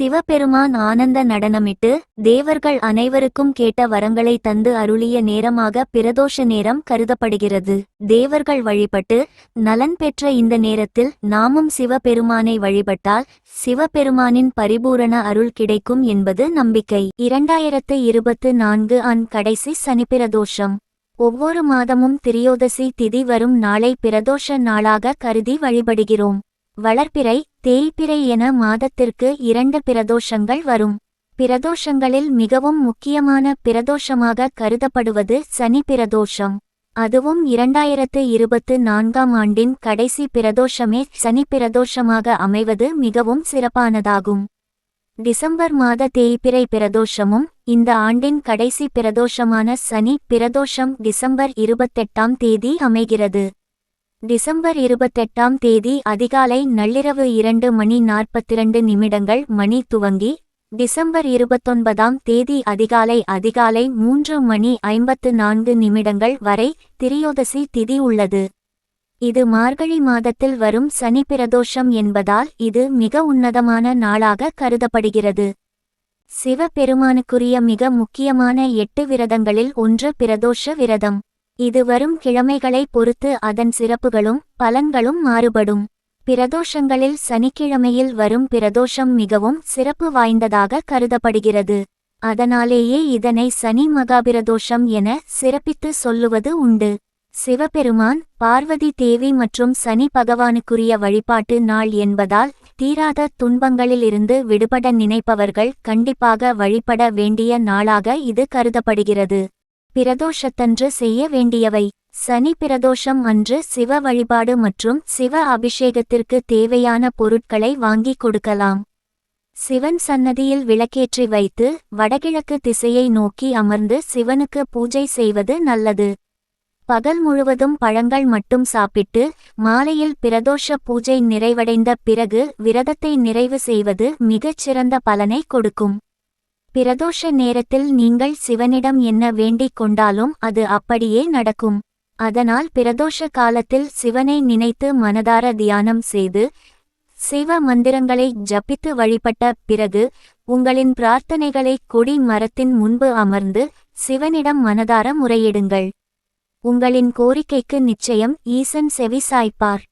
சிவபெருமான் ஆனந்த நடனமிட்டு தேவர்கள் அனைவருக்கும் கேட்ட வரங்களை தந்து அருளிய நேரமாக பிரதோஷ நேரம் கருதப்படுகிறது. தேவர்கள் வழிபட்டு நலன் பெற்ற இந்த நேரத்தில் நாமும் சிவபெருமானை வழிபட்டால் சிவபெருமானின் பரிபூரண அருள் கிடைக்கும் என்பது நம்பிக்கை. இரண்டாயிரத்து இருபத்து நான்கு அன் கடைசி சனி பிரதோஷம். ஒவ்வொரு மாதமும் திரியோதசி திதி வரும் நாளை பிரதோஷ நாளாக கருதி வழிபடுகிறோம். வளர்ப்பிறை தேய்பிறை என மாதத்திற்கு இரண்டு பிரதோஷங்கள் வரும். பிரதோஷங்களில் மிகவும் முக்கியமான பிரதோஷமாக கருதப்படுவது சனி பிரதோஷம். அதுவும் இரண்டாயிரத்து இருபத்து நான்காம் ஆண்டின் கடைசி பிரதோஷமே சனி பிரதோஷமாக அமைவது மிகவும் சிறப்பானதாகும். டிசம்பர் மாத தேய்பிறை பிரதோஷமும் இந்த ஆண்டின் கடைசி பிரதோஷமான சனி பிரதோஷம் டிசம்பர் இருபத்தெட்டாம் தேதி அமைகிறது. டிசம்பர் இருபத்தெட்டாம் தேதி அதிகாலை நள்ளிரவு இரண்டு மணி நாற்பத்திரண்டு நிமிடங்கள் மணி துவங்கி டிசம்பர் இருபத்தொன்பதாம் தேதி அதிகாலை அதிகாலை மூன்று மணி ஐம்பத்து நான்கு நிமிடங்கள் வரை திரியோதசி திதி உள்ளது. இது மார்கழி மாதத்தில் வரும் சனி பிரதோஷம் என்பதால் இது மிக உன்னதமான நாளாக கருதப்படுகிறது. சிவபெருமானுக்குரிய மிக முக்கியமான எட்டு விரதங்களில் ஒன்று பிரதோஷ விரதம். இது வரும் கிழமைகளை பொறுத்து அதன் சிறப்புகளும் பலன்களும் மாறுபடும். பிரதோஷங்களில் சனிக்கிழமையில் வரும் பிரதோஷம் மிகவும் சிறப்பு வாய்ந்ததாக கருதப்படுகிறது. அதனாலேயே இதனை சனி மகாபிரதோஷம் என சிறப்பித்து சொல்லுவது உண்டு. சிவபெருமான் பார்வதி தேவி மற்றும் சனி பகவானுக்குரிய வழிபாட்டு நாள் என்பதால் தீராத துன்பங்களிலிருந்து விடுபட நினைப்பவர்கள் கண்டிப்பாக வழிபட வேண்டிய நாளாக இது கருதப்படுகிறது. பிரதோஷத்தன்று செய்ய வேண்டியவை. சனி பிரதோஷம் அன்று சிவ வழிபாடு மற்றும் சிவ அபிஷேகத்திற்கு தேவையான பொருட்களை வாங்கிக் கொடுக்கலாம். சிவன் சன்னதியில் விளக்கேற்றி வைத்து வடகிழக்கு திசையை நோக்கி அமர்ந்து சிவனுக்கு பூஜை செய்வது நல்லது. பகல் முழுவதும் பழங்கள் மட்டும் சாப்பிட்டு மாலையில் பிரதோஷ பூஜை நிறைவடைந்த பிறகு விரதத்தை நிறைவு செய்வது மிகச் சிறந்த பலனை கொடுக்கும். பிரதோஷ நேரத்தில் நீங்கள் சிவனிடம் என்ன வேண்டிக் கொண்டாலும் அது அப்படியே நடக்கும். அதனால் பிரதோஷ காலத்தில் சிவனை நினைத்து மனதார தியானம் செய்து சிவ மந்திரங்களை ஜபித்து வழிபட்ட பிறகு உங்களின் பிரார்த்தனைகளை கொடி மரத்தின் முன்பு அமர்ந்து சிவனிடம் மனதார முறையிடுங்கள். உங்களின் கோரிக்கைக்கு நிச்சயம் ஈசன் செவி சாய்ப்பார்